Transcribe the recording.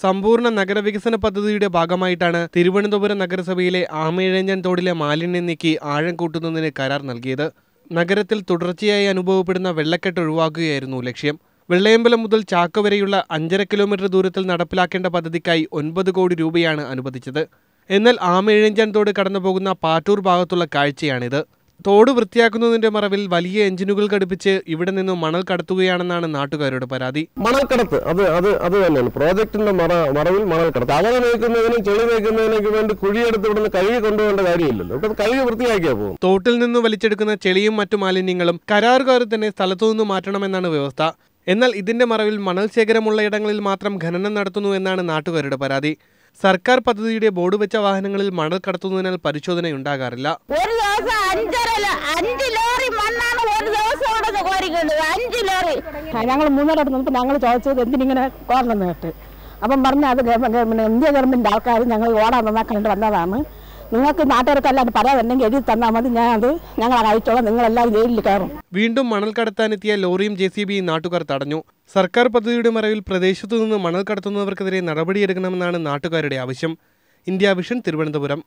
സമ്പൂർണ നഗരവികസന പദ്ധതിയുടെ ഭാഗമായിട്ടാണ് തിരുവനന്തപുരം നഗരസഭയിലെ ആമയിഴഞ്ചൻ തോടിലെ മാലിന്യം നീക്കി ആഴം കൂട്ടുന്നതിന് കരാർ നൽകിയത്. നഗരത്തിൽ തുടർച്ചയായി അനുഭവപ്പെടുന്ന വെള്ളക്കെട്ട് ഒഴിവാക്കുകയായിരുന്നു ലക്ഷ്യം. വെള്ളയമ്പലം മുതൽ ചാക്ക വരെയുള്ള അഞ്ചര കിലോമീറ്റർ ദൂരത്തിൽ നടപ്പിലാക്കേണ്ട പദ്ധതിക്കായി ഒൻപത് കോടി രൂപയാണ് അനുവദിച്ചത്. എന്നാൽ ആമയിഴഞ്ചാൻ തോട് കടന്നുപോകുന്ന പാറ്റൂർ ഭാഗത്തുള്ള കാഴ്ചയാണിത്. തോട് വൃത്തിയാക്കുന്നതിന്റെ മറവിൽ വലിയ എഞ്ചിനുകൾ ഘടിപ്പിച്ച് ഇവിടെ നിന്നും മണൽ കടത്തുകയാണെന്നാണ് നാട്ടുകാരുടെ പരാതി. മണൽ കടത്ത് അത് അത് അത് തന്നെയാണ്. പ്രോജക്ടിന്റെ മറവിൽ മണൽ കടത്ത്. അവ നീക്കുന്നതിനും ചെളി നീക്കുന്നതിനൊക്കെ വേണ്ടി കുഴിയെടുത്ത് ഇവിടുന്ന് കഴുകി കൊണ്ടുപോകേണ്ട കാര്യമില്ലല്ലോ. ഇവിടെ കഴുകി വൃത്തിയാക്കിയാ പോകും. തോട്ടിൽ നിന്ന് വലിച്ചെടുക്കുന്ന ചെളിയും മറ്റു മാലിന്യങ്ങളും കരാറുകാർ തന്നെ സ്ഥലത്തു നിന്ന് മാറ്റണമെന്നാണ് വ്യവസ്ഥ. എന്നാൽ ഇതിന്റെ മറവിൽ മണൽ ശേഖരമുള്ള ഇടങ്ങളിൽ മാത്രം ഖനനം നടത്തുന്നു എന്നാണ് നാട്ടുകാരുടെ പരാതി. സർക്കാർ പദ്ധതിയുടെ ബോർഡ് വെച്ച വാഹനങ്ങളിൽ മണൽ കടത്തുന്നതിനാൽ പരിശോധനയുണ്ടാകാറില്ല. ഒരു ദിവസം അഞ്ചര അഞ്ച് ലോറി മണ്ണാണ് ഒരു ദിവസം ഇവിടെ കോരിക്കുന്നത് അഞ്ച് ലോറി. ഞങ്ങൾ മൂന്നേരം നിന്നപ്പോൾ ഞങ്ങൾ ചോദിച്ചത് എന്തിനിങ്ങനെ കോരണം നേട്ട് അപ്പം പറഞ്ഞ അത് ഇന്ത്യ ഗവൺമെന്റ് ആൾക്കാർ ഞങ്ങൾ ഓടാൻ നന്നാക്കാണ്ട് വന്നതാണ്. നിങ്ങൾക്ക് നാട്ടുകാർക്കല്ലാണ്ട് പറയാതുണ്ടെങ്കിൽ എഴുതി തന്നാൽ മതി. ഞാൻ അത് ഞങ്ങൾ അയച്ചോളാം നിങ്ങളെല്ലാവരും ജയിലിൽ കയറും. വീണ്ടും മണൽ കടത്താനെത്തിയ ലോറിയും ജെ സി ബിയും നാട്ടുകാർ തടഞ്ഞു. സർക്കാർ പദ്ധതിയുടെ മറവിൽ പ്രദേശത്തു നിന്ന് മണൽ കടത്തുന്നവർക്കെതിരെ നടപടിയെടുക്കണമെന്നാണ് നാട്ടുകാരുടെ ആവശ്യം. India vision Thiruvananthapuram.